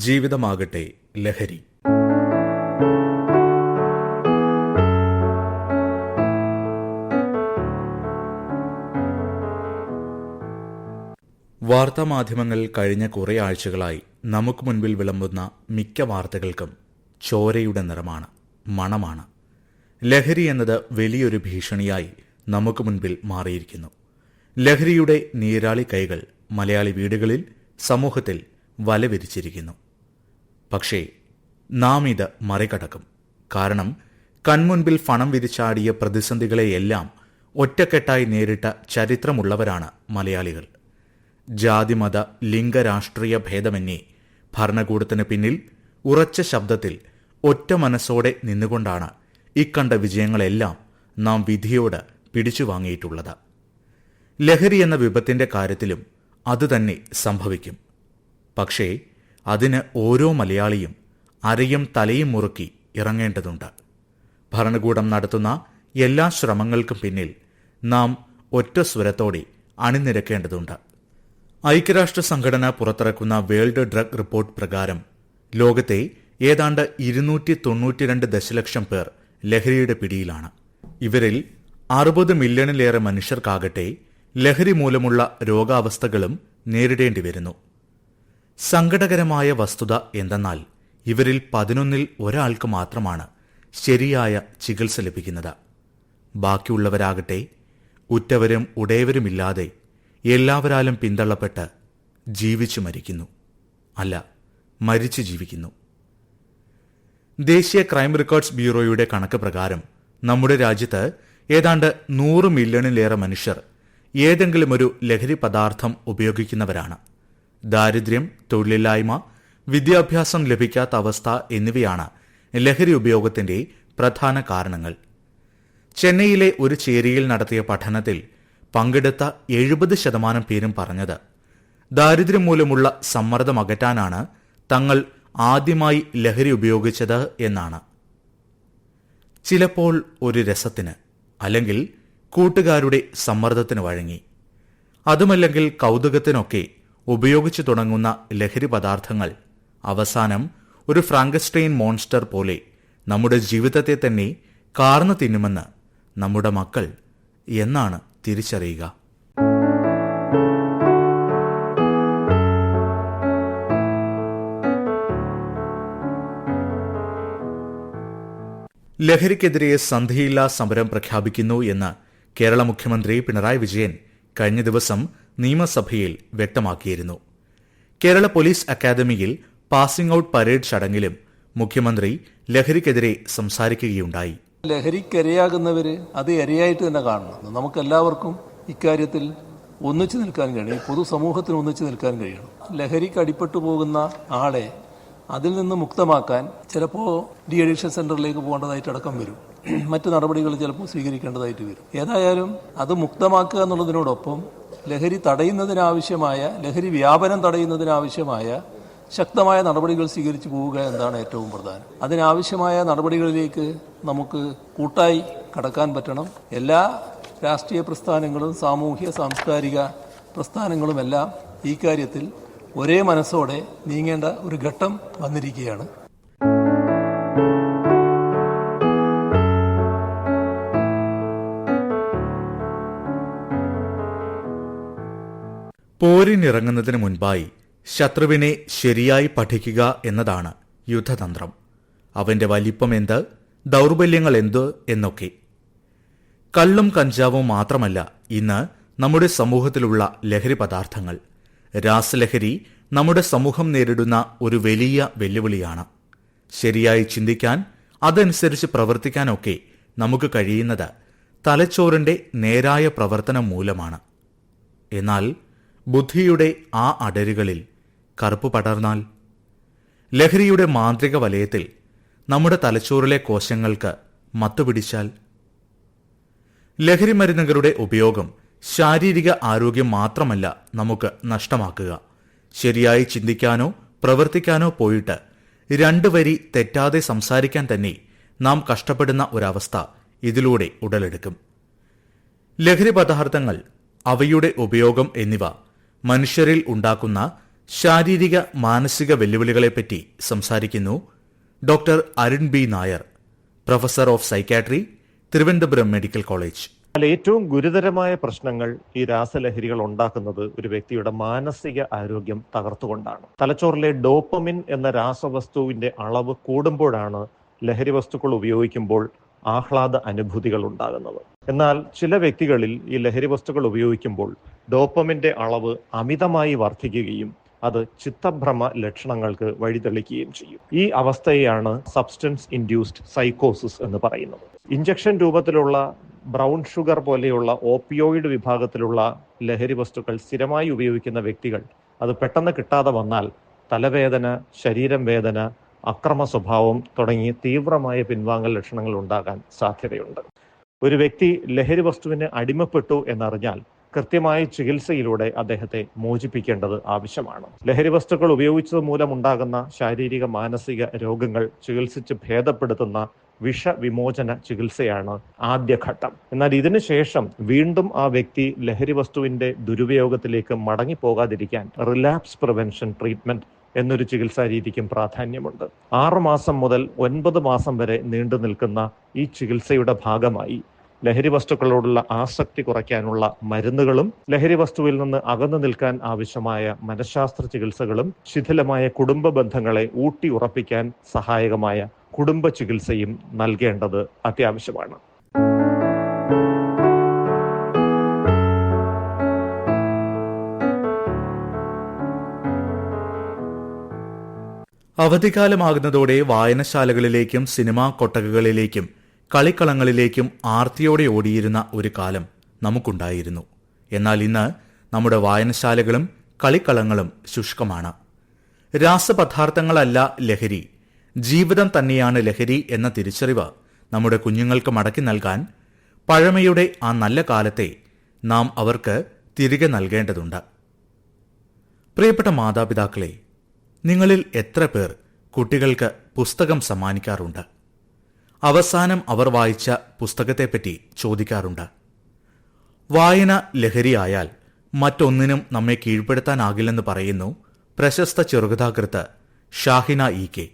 ജീവിതമാകട്ടെ ലഹരി. വാർത്താമാധ്യമങ്ങൾ കഴിഞ്ഞ കുറേ ആഴ്ചകളായി നമുക്ക് മുൻപിൽ വിളമ്പുന്ന മിക്ക വാർത്തകൾക്കും ചോരയുടെ നിറമാണ് മണമാണ്. ലഹരി എന്നത് വലിയൊരു ഭീഷണിയായി നമുക്ക് മുൻപിൽ മാറിയിരിക്കുന്നു. ലഹരിയുടെ നീരാളി കൈകൾ മലയാളി വീടുകളിൽ സമൂഹത്തിൽ വലവിരിച്ചിരിക്കുന്നു. പക്ഷേ നാം ഇത് മറികടക്കും. കാരണം കൺമുൻപിൽ പണം വിരിച്ചാടിയ പ്രതിസന്ധികളെയെല്ലാം ഒറ്റക്കെട്ടായി നേരിട്ട ചരിത്രമുള്ളവരാണ് മലയാളികൾ. ജാതിമത ലിംഗരാഷ്ട്രീയ ഭേദമന്യേ ഭരണകൂടത്തിന് പിന്നിൽ ഉറച്ച ശബ്ദത്തിൽ ഒറ്റ മനസ്സോടെ നിന്നുകൊണ്ടാണ് ഇക്കണ്ട വിജയങ്ങളെല്ലാം നാം വിധിയോട് പിടിച്ചു വാങ്ങിയിട്ടുള്ളത്. ലഹരി എന്ന വിപത്തിന്റെ കാര്യത്തിലും അതുതന്നെ സംഭവിക്കും. പക്ഷേ അതിന് ഓരോ മലയാളിയും അരയും തലയും മുറുക്കി ഇറങ്ങേണ്ടതുണ്ട്. ഭരണകൂടം നടത്തുന്ന എല്ലാ ശ്രമങ്ങൾക്കും പിന്നിൽ നാം ഒറ്റ സ്വരത്തോടെ അണിനിരക്കേണ്ടതുണ്ട്. ഐക്യരാഷ്ട്ര സംഘടന പുറത്തിറക്കുന്ന വേൾഡ് ഡ്രഗ് റിപ്പോർട്ട് പ്രകാരം ലോകത്തെ ഏതാണ്ട് ഇരുന്നൂറ്റി തൊണ്ണൂറ്റിരണ്ട് ദശലക്ഷം പേർ ലഹരിയുടെ പിടിയിലാണ്. ഇവരിൽ അറുപത് മില്യണിലേറെ മനുഷ്യർക്കാകട്ടെ ലഹരി മൂലമുള്ള രോഗാവസ്ഥകളും നേരിടേണ്ടി വരുന്നു സങ്കടകരമായ വസ്തുത എന്തെന്നാൽ ഇവരിൽ പതിനൊന്നിൽ ഒരാൾക്ക് മാത്രമാണ് ശരിയായ ചികിത്സ ലഭിക്കുന്നത്. ബാക്കിയുള്ളവരാകട്ടെ ഉറ്റവരും ഉടയവരുമില്ലാതെ എല്ലാവരാലും പിന്തള്ളപ്പെട്ട് ജീവിച്ചു മരിക്കുന്നു. അല്ല മരിച്ചു ജീവിക്കുന്നു. ദേശീയ ക്രൈം റെക്കോർഡ്സ് ബ്യൂറോയുടെ കണക്ക് പ്രകാരം നമ്മുടെ രാജ്യത്ത് ഏതാണ്ട് നൂറ് മില്യണിലേറെ മനുഷ്യർ ഏതെങ്കിലും ഒരു ലഹരി പദാർത്ഥം ഉപയോഗിക്കുന്നവരാണ്. ദാരിദ്ര്യം തൊഴിലില്ലായ്മ വിദ്യാഭ്യാസം ലഭിക്കാത്ത അവസ്ഥ എന്നിവയാണ് ലഹരി ഉപയോഗത്തിന്റെ പ്രധാന കാരണങ്ങൾ. ചെന്നൈയിലെ ഒരു ചേരിയിൽ നടത്തിയ പഠനത്തിൽ പങ്കെടുത്ത എഴുപത് ശതമാനം പേരും പറഞ്ഞത് ദാരിദ്ര്യം മൂലമുള്ള സമ്മർദ്ദം അകറ്റാനാണ് തങ്ങൾ ആദ്യമായി ലഹരി ഉപയോഗിച്ചത് എന്നാണ്. ചിലപ്പോൾ ഒരു രസത്തിന് അല്ലെങ്കിൽ കൂട്ടുകാരുടെ സമ്മർദ്ദത്തിന് വഴങ്ങി. അതുമല്ലെങ്കിൽ കൗതുകത്തിനൊക്കെ ഉപയോഗിച്ചു തുടങ്ങുന്ന ലഹരി പദാർത്ഥങ്ങൾ. അവസാനം ഒരു ഫ്രാങ്കസ്റ്റൈൻ മോൺസ്റ്റർ പോലെ നമ്മുടെ ജീവിതത്തെ തന്നെ കാർന്നു തിന്നുമെന്ന് നമ്മുടെ മക്കൾ എന്നാണ് തിരിച്ചറിയുക. ലഹരിക്കെതിരെ സന്ധിയില്ലാ സമരം പ്രഖ്യാപിക്കുന്നു എന്ന് കേരള മുഖ്യമന്ത്രി പിണറായി വിജയൻ കഴിഞ്ഞ ദിവസം നിയമസഭയിൽ വ്യക്തമാക്കിയിരുന്നു. കേരള പോലീസ് അക്കാദമിയിൽ പാസിംഗ് ഔട്ട് പരേഡ് ചടങ്ങിലും മുഖ്യമന്ത്രി ലഹരിക്കെതിരെ സംസാരിക്കുകയുണ്ടായി. ലഹരിക്കരയാകുന്നവര് അത് ഇരയായിട്ട് തന്നെ കാണണം. നമുക്കെല്ലാവർക്കും ഇക്കാര്യത്തിൽ ഒന്നിച്ചു നിൽക്കാൻ കഴിയും പൊതുസമൂഹത്തിന് ഒന്നിച്ചു നിൽക്കാൻ കഴിയണം. ലഹരിക്ക് അടിപ്പെട്ടു പോകുന്ന ആളെ അതിൽ നിന്ന് മുക്തമാക്കാൻ ചിലപ്പോൾ ഡി അഡിക്ഷൻ സെന്ററിലേക്ക് പോകേണ്ടതായിട്ട് അടക്കം വരും. മറ്റു നടപടികൾ ചിലപ്പോൾ സ്വീകരിക്കേണ്ടതായിട്ട് വരും. ഏതായാലും അത് മുക്തമാക്കുക എന്നുള്ളതിനോടൊപ്പം ലഹരി തടയുന്നതിനാവശ്യമായ ലഹരി വ്യാപനം തടയുന്നതിനാവശ്യമായ ശക്തമായ നടപടികൾ സ്വീകരിച്ചു പോവുക എന്നതാണ് ഏറ്റവും പ്രധാനം. അതിനാവശ്യമായ നടപടികളിലേക്ക് നമുക്ക് കൂട്ടായി കടക്കാൻ പറ്റണം. എല്ലാ രാഷ്ട്രീയ പ്രസ്ഥാനങ്ങളും സാമൂഹ്യ സാംസ്കാരിക പ്രസ്ഥാനങ്ങളുമെല്ലാം ഈ കാര്യത്തിൽ ഒരേ മനസ്സോടെ നീങ്ങേണ്ട ഒരു ഘട്ടം വന്നിരിക്കുകയാണ്. പോരിനിറങ്ങുന്നതിന് മുൻപായി ശത്രുവിനെ ശരിയായി പഠിക്കുക എന്നതാണ് യുദ്ധതന്ത്രം. അവന്റെ വലിപ്പം എന്ത് ദൗർബല്യങ്ങൾ എന്ത് എന്നൊക്കെ. കള്ളും കഞ്ചാവും മാത്രമല്ല ഇന്ന് നമ്മുടെ സമൂഹത്തിലുള്ള ലഹരി പദാർത്ഥങ്ങൾ. രാസലഹരി നമ്മുടെ സമൂഹം നേരിടുന്ന ഒരു വലിയ വെല്ലുവിളിയാണ്. ശരിയായി ചിന്തിക്കാൻ അതനുസരിച്ച് പ്രവർത്തിക്കാനൊക്കെ നമുക്ക് കഴിയുന്നത് തലച്ചോറിന്റെ നേരായ പ്രവർത്തനം മൂലമാണ്. എന്നാൽ ബുദ്ധിയുടെ ആ അടരുകളിൽ കറുപ്പ് പടർന്നാൽ? ലഹരിയുടെ മാന്ത്രിക വലയത്തിൽ നമ്മുടെ തലച്ചോറിലെ കോശങ്ങൾക്ക് മത്തുപിടിച്ചാൽ ലഹരി മരുന്നുകളുടെ ഉപയോഗം ശാരീരിക ആരോഗ്യം മാത്രമല്ല നമുക്ക് നഷ്ടമാക്കുക. ശരിയായി ചിന്തിക്കാനോ പ്രവർത്തിക്കാനോ പോയിട്ട് രണ്ട് വരി തെറ്റാതെ സംസാരിക്കാൻ തന്നെ നാം കഷ്ടപ്പെടുന്ന ഒരവസ്ഥ ഇതിലൂടെ ഉടലെടുക്കും. ലഹരി പദാർത്ഥങ്ങൾ അവയുടെ ഉപയോഗം എന്നിവ മനുഷ്യരിൽ ഉണ്ടാക്കുന്ന ശാരീരിക മാനസിക വെല്ലുവിളികളെപ്പറ്റി സംസാരിക്കുന്നു doctor Arun B Nair professor of psychiatry Thiruvananthapuram medical college. അല്ല ഏറ്റവും ഗുരുതരമായ പ്രശ്നങ്ങൾ ഈ രാസലഹരികൾ ഉണ്ടാക്കുന്നത് ഒരു വ്യക്തിയുടെ മാനസിക ആരോഗ്യം തകർത്തുകൊണ്ടാണ്. തലച്ചോറിലെ ഡോപ്പമിൻ എന്ന രാസവസ്തുവിന്റെ അളവ് കൂടുമ്പോഴാണ് ലഹരി വസ്തുക്കൾ ഉപയോഗിക്കുമ്പോൾ ആഹ്ലാദ അനുഭൂതികൾ ഉണ്ടാകുന്നത്. എന്നാൽ ചില വ്യക്തികളിൽ ഈ ലഹരി വസ്തുക്കൾ ഉപയോഗിക്കുമ്പോൾ ഡോപ്പമിന്റെ അളവ് അമിതമായി വർദ്ധിക്കുകയും അത് ചിത്തഭ്രമ ലക്ഷണങ്ങൾക്ക് വഴിതെളിക്കുകയും ചെയ്യും. ഈ അവസ്ഥയെയാണ് സബ്സ്റ്റൻസ് ഇൻഡ്യൂസ്ഡ് സൈക്കോസിസ് എന്ന് പറയുന്നത്. ഇഞ്ചക്ഷൻ രൂപത്തിലുള്ള ബ്രൗൺ ഷുഗർ പോലെയുള്ള ഓപ്പിയോയിഡ് വിഭാഗത്തിലുള്ള ലഹരി വസ്തുക്കൾ സ്ഥിരമായി ഉപയോഗിക്കുന്ന വ്യക്തികൾ അത് പെട്ടെന്ന് കിട്ടാതെ വന്നാൽ തലവേദന ശരീരം വേദന അക്രമ സ്വഭാവം തുടങ്ങി തീവ്രമായ പിൻവാങ്ങൽ ലക്ഷണങ്ങൾ ഉണ്ടാകാൻ സാധ്യതയുണ്ട്. ഒരു വ്യക്തി ലഹരി വസ്തുവിന് അടിമപ്പെട്ടു എന്നറിഞ്ഞാൽ കൃത്യമായ ചികിത്സയിലൂടെ അദ്ദേഹത്തെ മോചിപ്പിക്കേണ്ടത് ആവശ്യമാണ്. ലഹരി വസ്തുക്കൾ ഉപയോഗിച്ചത് മൂലമുണ്ടാകുന്ന ശാരീരിക മാനസിക രോഗങ്ങൾ ചികിത്സിച്ച് ഭേദപ്പെടുത്തുന്ന വിഷവിമോചന ചികിത്സയാണ് ആദ്യഘട്ടം എന്നാൽ ഇതിനുശേഷം വീണ്ടും ആ വ്യക്തി ലഹരി വസ്തുവിന്റെ ദുരുപയോഗത്തിലേക്ക് മടങ്ങിപ്പോകാതിരിക്കാൻ റിലാപ്സ് പ്രിവെൻഷൻ ട്രീറ്റ്മെന്റ് എന്നൊരു ചികിത്സാ രീതിക്കും പ്രാധാന്യമുണ്ട്. ആറുമാസം മുതൽ ഒൻപത് മാസം വരെ നീണ്ടു നിൽക്കുന്ന ഈ ചികിത്സയുടെ ഭാഗമായി ലഹരി വസ്തുക്കളോടുള്ള ആസക്തി കുറയ്ക്കാനുള്ള മരുന്നുകളും ലഹരി വസ്തുവിൽ നിന്ന് അകന്നു നിൽക്കാൻ ആവശ്യമായ മനഃശാസ്ത്ര ചികിത്സകളും ശിഥിലമായ കുടുംബ ബന്ധങ്ങളെ ഊട്ടി ഉറപ്പിക്കാൻ സഹായകമായ കുടുംബ ചികിത്സയും നൽകേണ്ടത് അത്യാവശ്യമാണ്. അവധിക്കാലമാകുന്നതോടെ വായനശാലകളിലേക്കും സിനിമാ കൊട്ടകകളിലേക്കും കളിക്കളങ്ങളിലേക്കും ആർത്തിയോടെ ഓടിയിരുന്ന ഒരു കാലം നമുക്കുണ്ടായിരുന്നു. എന്നാൽ ഇന്ന് നമ്മുടെ വായനശാലകളും കളിക്കളങ്ങളും ശുഷ്കമാണ്. രാസപദാർത്ഥങ്ങളല്ല ലഹരി. ജീവിതം തന്നെയാണ് ലഹരി എന്ന തിരിച്ചറിവ് നമ്മുടെ കുഞ്ഞുങ്ങൾക്ക് മടക്കി നൽകാൻ പഴമയുടെ ആ നല്ല കാലത്തെ നാം അവർക്ക് തിരികെ നൽകേണ്ടതുണ്ട്. പ്രിയപ്പെട്ട മാതാപിതാക്കളെ നിങ്ങളിൽ എത്ര പേർ കുട്ടികൾക്ക് പുസ്തകം സമ്മാനിക്കാറുണ്ട്? അവസാനം അവർ വായിച്ച പുസ്തകത്തെപ്പറ്റി ചോദിക്കാറുണ്ട്. വായന ലഹരിയായാൽ മറ്റൊന്നിനും നമ്മെ കീഴ്പ്പെടുത്താനാകില്ലെന്ന് പറയുന്നു പ്രശസ്ത ചെറുകഥാകൃത്ത് ഷാഹിന ഇ കെ.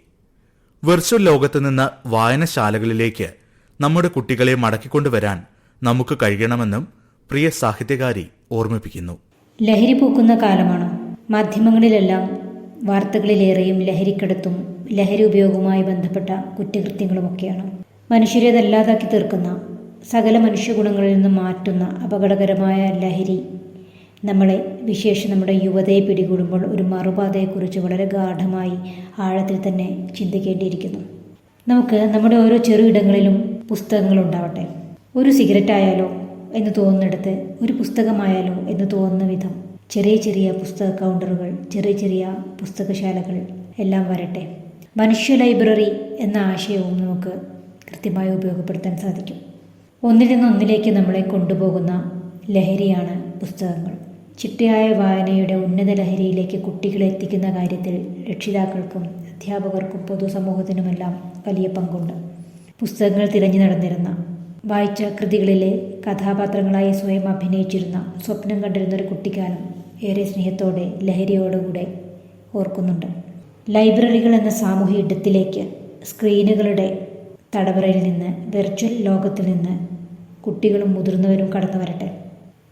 വെർച്വൽ ലോകത്ത് നിന്ന് വായനശാലകളിലേക്ക് നമ്മുടെ കുട്ടികളെ മടക്കിക്കൊണ്ടുവരാൻ നമുക്ക് കഴിയണമെന്നും പ്രിയ സാഹിത്യകാരി ഓർമ്മിപ്പിക്കുന്നു. ലഹരി പൂക്കുന്ന കാലമാണ്? മാധ്യമങ്ങളിലെല്ലാം വാർത്തകളിലേറെയും ലഹരിക്കടത്തും ലഹരി ഉപയോഗവുമായി ബന്ധപ്പെട്ട കുറ്റകൃത്യങ്ങളുമൊക്കെയാണ്. മനുഷ്യരെ അതല്ലാതാക്കി തീർക്കുന്ന സകല മനുഷ്യഗുണങ്ങളിൽ നിന്നും മാറ്റുന്ന അപകടകരമായ ലഹരി നമ്മളെ വിശേഷം നമ്മുടെ യുവതയെ പിടികൂടുമ്പോൾ ഒരു മറുപാതയെക്കുറിച്ച് വളരെ ഗാഠമായി ആഴത്തിൽ തന്നെ ചിന്തിക്കേണ്ടിയിരിക്കുന്നു. നമുക്ക് നമ്മുടെ ഓരോ ചെറു ഇടങ്ങളിലും പുസ്തകങ്ങളുണ്ടാവട്ടെ. ഒരു സിഗരറ്റ് ആയാലോ എന്ന് തോന്നുന്നിടത്ത് ഒരു പുസ്തകമായാലോ എന്ന് തോന്നുന്ന വിധം ചെറിയ ചെറിയ പുസ്തക കൗണ്ടറുകൾ ചെറിയ ചെറിയ പുസ്തകശാലകൾ എല്ലാം വരട്ടെ. മനുഷ്യ ലൈബ്രറി എന്ന ആശയവും നമുക്ക് കൃത്യമായി ഉപയോഗപ്പെടുത്താൻ സാധിക്കും. ഒന്നിൽ നിന്ന് ഒന്നിലേക്ക് നമ്മളെ കൊണ്ടുപോകുന്ന ലഹരിയാണ് പുസ്തകങ്ങൾ. ചിട്ടയായ വായനയുടെ ഉന്നത ലഹരിയിലേക്ക് കുട്ടികളെ എത്തിക്കുന്ന കാര്യത്തിൽ രക്ഷിതാക്കൾക്കും അധ്യാപകർക്കും പൊതുസമൂഹത്തിനുമെല്ലാം വലിയ പങ്കുണ്ട്. പുസ്തകങ്ങൾ തിരഞ്ഞു നടന്നിരുന്ന വായിച്ച കൃതികളിലെ കഥാപാത്രങ്ങളായി സ്വയം അഭിനയിച്ചിരുന്ന സ്വപ്നം കണ്ടിരുന്ന ഒരു കുട്ടിക്കാലം ഏറെ സ്നേഹത്തോടെ ലഹരിയോടുകൂടെ ഓർക്കുന്നുണ്ട്. ലൈബ്രറികൾ എന്ന സാമൂഹ്യ ഇടത്തിലേക്ക് സ്ക്രീനുകളുടെ തടവറയിൽ നിന്ന് വെർച്വൽ ലോകത്തിൽ നിന്ന് കുട്ടികളും മുതിർന്നവരും കടന്നു വരട്ടെ.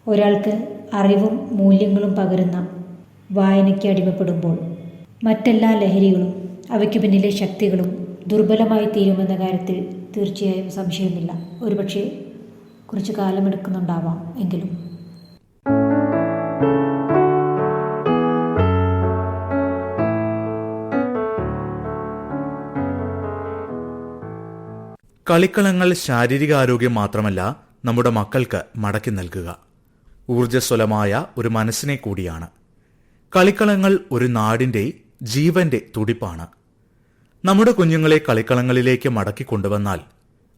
ഒരാൾക്ക് അറിവും മൂല്യങ്ങളും പകരുന്ന വായനയ്ക്ക് അടിമപ്പെടുമ്പോൾ മറ്റെല്ലാ ലഹരികളും അവയ്ക്ക് പിന്നിലെ ശക്തികളും ദുർബലമായി തീരുമെന്ന കാര്യത്തിൽ തീർച്ചയായും സംശയമില്ല. ഒരുപക്ഷെ കുറച്ച് കാലമെടുക്കുന്നുണ്ടാവാം എങ്കിലും. കളിക്കളങ്ങൾ ശാരീരികാരോഗ്യം മാത്രമല്ല നമ്മുടെ മക്കൾക്ക് മടക്കി നൽകുക. ഊർജസ്വലമായ ഒരു മനസ്സിനെ കൂടിയാണ്. കളിക്കളങ്ങൾ ഒരു നാടിന്റെ ജീവന്റെ തുടിപ്പാണ്. നമ്മുടെ കുഞ്ഞുങ്ങളെ കളിക്കളങ്ങളിലേക്ക് മടക്കി കൊണ്ടുവന്നാൽ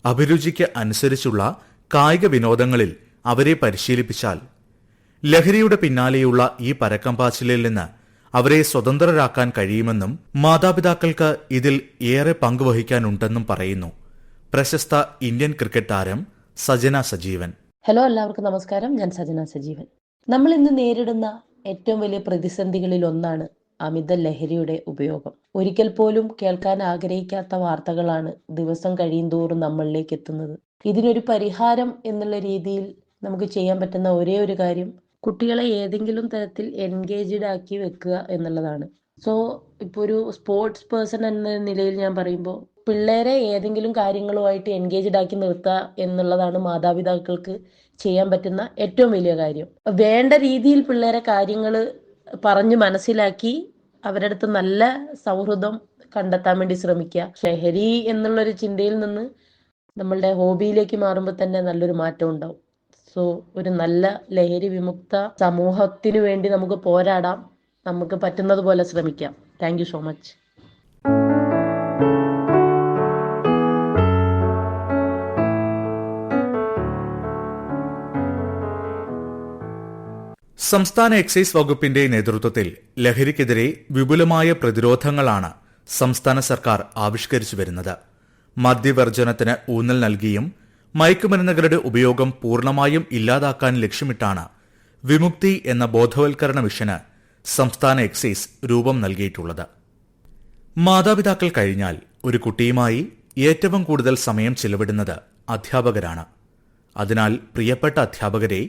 അഭിരുചിക്ക് അനുസരിച്ചുള്ള കായിക വിനോദങ്ങളിൽ അവരെ പരിശീലിപ്പിച്ചാൽ ലഹരിയുടെ പിന്നാലെയുള്ള ഈ പരക്കംപാച്ചിലിൽ നിന്ന് അവരെ സ്വതന്ത്രരാക്കാൻ കഴിയുമെന്നും മാതാപിതാക്കൾക്ക് ഇതിൽ ഏറെ പങ്കുവഹിക്കാനുണ്ടെന്നും പറയുന്നു പ്രശസ്ത ഇന്ത്യൻ ക്രിക്കറ്റ് താരം സജന സജീവൻ. ഹലോ എല്ലാവർക്കും നമസ്കാരം. ഞാൻ സജന സജീവൻ. നമ്മൾ ഇന്ന് നേരിടുന്ന ഏറ്റവും വലിയ പ്രതിസന്ധികളിൽ ഒന്നാണ് അമിത ലഹരിയുടെ ഉപയോഗം. ഒരിക്കൽ പോലും കേൾക്കാൻ ആഗ്രഹിക്കാത്ത വാർത്തകളാണ് ദിവസം കഴിയും തോറും നമ്മളിലേക്ക് എത്തുന്നത്. ഇതിനൊരു പരിഹാരം എന്നുള്ള രീതിയിൽ നമുക്ക് ചെയ്യാൻ പറ്റുന്ന ഒരേ ഒരു കാര്യം കുട്ടികളെ ഏതെങ്കിലും തരത്തിൽ എൻഗേജ്ഡ് ആക്കി വെക്കുക എന്നുള്ളതാണ്. സോ ഇപ്പോൾ ഒരു സ്പോർട്സ് പേഴ്സൺ എന്ന നിലയിൽ ഞാൻ പറയുമ്പോൾ പിള്ളേരെ ഏതെങ്കിലും കാര്യങ്ങളുമായിട്ട് എൻഗേജ്ഡ് ആക്കി നിർത്തുക എന്നുള്ളതാണ് മാതാപിതാക്കൾക്ക് ചെയ്യാൻ പറ്റുന്ന ഏറ്റവും വലിയ കാര്യം. വേണ്ട രീതിയിൽ പിള്ളേരെ കാര്യങ്ങൾ പറഞ്ഞു മനസ്സിലാക്കി അവരുടെ അടുത്ത് നല്ല സൗഹൃദം കണ്ടെത്താൻ വേണ്ടി ശ്രമിക്കുക. ലഹരി എന്നുള്ളൊരു ചിന്തയിൽ നിന്ന് നമ്മളുടെ ഹോബിയിലേക്ക് മാറുമ്പോൾ തന്നെ നല്ലൊരു മാറ്റം ഉണ്ടാവും. സോ ഒരു നല്ല ലഹരി വിമുക്ത സമൂഹത്തിനു വേണ്ടി നമുക്ക് പോരാടാം. നമുക്ക് പറ്റുന്നത് പോലെ ശ്രമിക്കാം. Thank so much. സംസ്ഥാന എക്സൈസ് വകുപ്പിന്റെ നേതൃത്വത്തിൽ ലഹരിക്കെതിരെ വിപുലമായ പ്രതിരോധങ്ങളാണ് സംസ്ഥാന സർക്കാർ ആവിഷ്കരിച്ചു വരുന്നത്. മദ്യവർജനത്തിന് ഊന്നൽ നൽകിയും മയക്കുമരുന്നുകളുടെ ഉപയോഗം പൂർണമായും ഇല്ലാതാക്കാൻ ലക്ഷ്യമിട്ടാണ് വിമുക്തി എന്ന ബോധവൽക്കരണ മിഷന് സംസ്ഥാന എക്സൈസ് രൂപം നൽകിയിട്ടുള്ളത്. മാതാപിതാക്കൾ കഴിഞ്ഞാൽ ഒരു കുട്ടിയുമായി ഏറ്റവും കൂടുതൽ സമയം ചിലവിടുന്നത് അധ്യാപകരാണ്. അതിനാൽ പ്രിയപ്പെട്ട അധ്യാപകരെ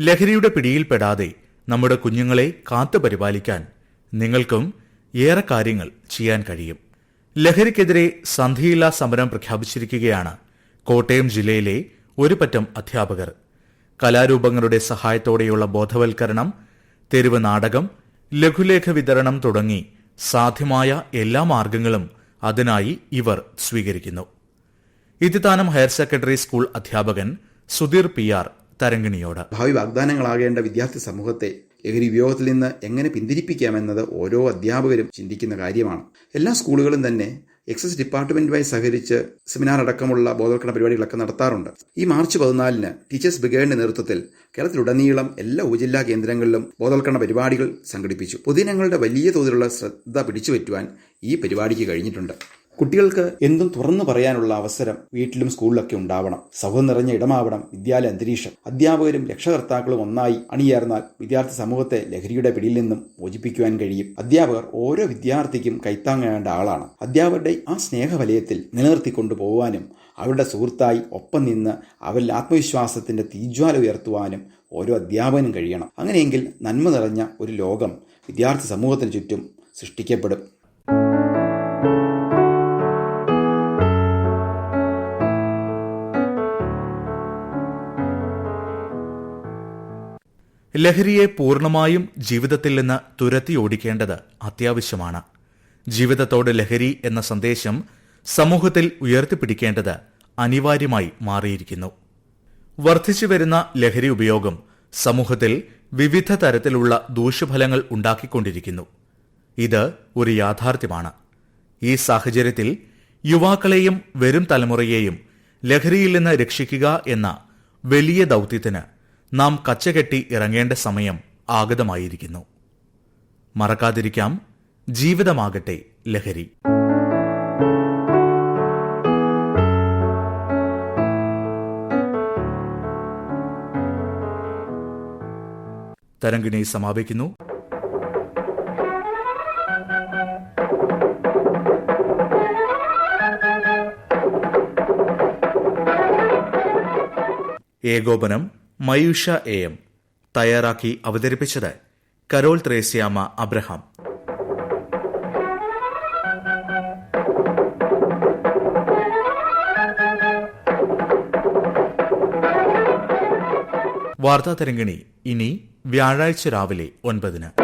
ലഹരിയുടെ പിടിയിൽപ്പെടാതെ നമ്മുടെ കുഞ്ഞുങ്ങളെ കാത്തു പരിപാലിക്കാൻ നിങ്ങൾക്കും ഏറെ കാര്യങ്ങൾ ചെയ്യാൻ കഴിയും. ലഹരിക്കെതിരെ സന്ധിയില്ലാ സമരം പ്രഖ്യാപിച്ചിരിക്കുകയാണ് കോട്ടയം ജില്ലയിലെ ഒരു പറ്റം അധ്യാപകർ. കലാരൂപങ്ങളുടെ സഹായത്തോടെയുള്ള ബോധവൽക്കരണം തെരുവ് നാടകം ലഘുലേഖ വിതരണം തുടങ്ങി സാധ്യമായ എല്ലാ മാർഗങ്ങളും അതിനായി ഇവർ സ്വീകരിക്കുന്നു. ഇതിത്താനം ഹയർ സെക്കൻഡറി സ്കൂൾ അധ്യാപകൻ സുധീർ പി ആർ തരങ്കിണിയോട് ഭാവി വാഗ്ദാനങ്ങളാകേണ്ട വിദ്യാർത്ഥി സമൂഹത്തെ ലഹരി ഉപയോഗത്തിൽ നിന്ന് എങ്ങനെ പിന്തിരിപ്പിക്കാമെന്നത് ഓരോ അധ്യാപകരും ചിന്തിക്കുന്ന കാര്യമാണ്. എല്ലാ സ്കൂളുകളും തന്നെ എക്സൈസ് ഡിപ്പാർട്ട്മെന്റുമായി സഹകരിച്ച് സെമിനാർ അടക്കമുള്ള ബോധവൽക്കരണ പരിപാടികളൊക്കെ നടത്താറുണ്ട്. ഈ മാർച്ച് പതിനാലിന് ടീച്ചേഴ്സ് ബ്രിഗേഡിന്റെ നേതൃത്വത്തിൽ കേരളത്തിലുടനീളം എല്ലാ ഉപജില്ലാ കേന്ദ്രങ്ങളിലും ബോധവൽക്കരണ പരിപാടികൾ സംഘടിപ്പിച്ചു. പൊതുജനങ്ങളുടെ വലിയ തോതിലുള്ള ശ്രദ്ധ പിടിച്ചുപറ്റുവാൻ ഈ പരിപാടിക്ക് കഴിഞ്ഞിട്ടുണ്ട്. കുട്ടികൾക്ക് എന്തും തുറന്നു പറയാനുള്ള അവസരം വീട്ടിലും സ്കൂളിലൊക്കെ ഉണ്ടാവണം. സൗഹൃദം നിറഞ്ഞ ഇടമാവണം വിദ്യാലയ അന്തരീക്ഷം. അധ്യാപകരും രക്ഷകർത്താക്കളും ഒന്നായി അണിയേർന്നാൽ വിദ്യാർത്ഥി സമൂഹത്തെ ലഹരിയുടെ പിടിയിൽ നിന്നും മോചിപ്പിക്കുവാൻ കഴിയും. അധ്യാപകർ ഓരോ വിദ്യാർത്ഥിക്കും കൈത്താങ്ങേണ്ട ആളാണ്. അധ്യാപകരുടെ ആ സ്നേഹവലയത്തിൽ നിലനിർത്തിക്കൊണ്ടു പോകാനും അവരുടെ സുഹൃത്തായി ഒപ്പം നിന്ന് അവരിൽ ആത്മവിശ്വാസത്തിന്റെ തീജ്വാല ഉയർത്തുവാനും ഓരോ അധ്യാപകനും കഴിയണം. അങ്ങനെയെങ്കിൽ നന്മ നിറഞ്ഞ ഒരു ലോകം വിദ്യാർത്ഥി സമൂഹത്തിന് ചുറ്റും സൃഷ്ടിക്കപ്പെടും. ലഹരിയെ പൂർണമായും ജീവിതത്തിൽ നിന്ന് തുരത്തി ഓടിക്കേണ്ടത് അത്യാവശ്യമാണ്. ജീവിതത്തോട് ലഹരി എന്ന സന്ദേശം സമൂഹത്തിൽ ഉയർത്തിപ്പിടിക്കേണ്ടത് അനിവാര്യമായി മാറിയിരിക്കുന്നു. വർദ്ധിച്ചുവരുന്ന ലഹരി ഉപയോഗം സമൂഹത്തിൽ വിവിധ തരത്തിലുള്ള ദൂഷ്യഫലങ്ങൾ ഉണ്ടാക്കിക്കൊണ്ടിരിക്കുന്നു. ഇത് ഒരു യാഥാർത്ഥ്യമാണ്. ഈ സാഹചര്യത്തിൽ യുവാക്കളെയും വരും തലമുറയെയും ലഹരിയിൽ നിന്ന് രക്ഷിക്കുക എന്ന വലിയ ദൗത്യത്തിന് നാം കച്ചകെട്ടി ഇറങ്ങേണ്ട സമയം ആഗതമായിരിക്കുന്നു. മറക്കാതിരിക്കാം ജീവിതമാകട്ടെ ലഹരി. തരംഗിണി സമാപിക്കുന്നു. ഏകോപനം മയൂഷ എ എം തയ്യാറാക്കി അവതരിപ്പിച്ചത് കരോൾ ത്രേസ്യാമ അബ്രഹാം. വാർത്താ തരംഗിണി ഇനി വ്യാഴാഴ്ച രാവിലെ ഒൻപതിന്.